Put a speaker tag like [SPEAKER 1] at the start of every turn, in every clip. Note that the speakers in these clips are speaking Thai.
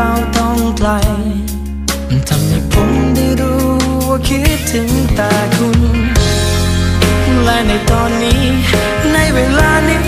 [SPEAKER 1] เราต้องไกลทำให้ผมได้รู้ว่าคิดถึงแต่คุณ และในตอนนี้ในเวลานี้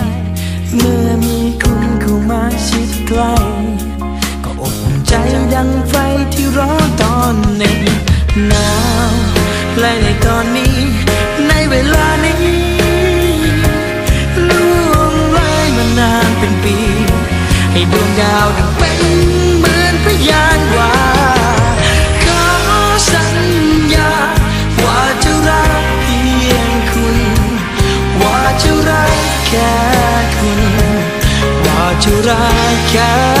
[SPEAKER 1] เมื่อมีคุณเข้ามาชิดใกล้ก็อบอุ่นใจดังไฟที่ร้อนตอนหนึ่งหนาวและในตอนนี้ ในเวลานี้ล่วงเลยมานานเป็นปี ให้ดวงดาวดัง ว่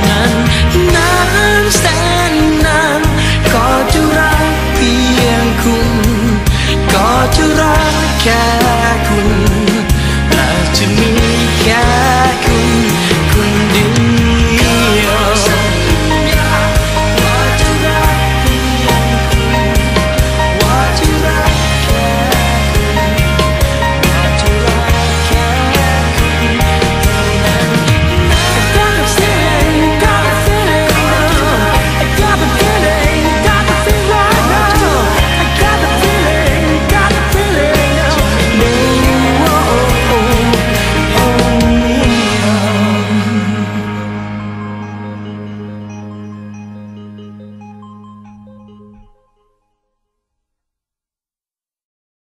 [SPEAKER 1] care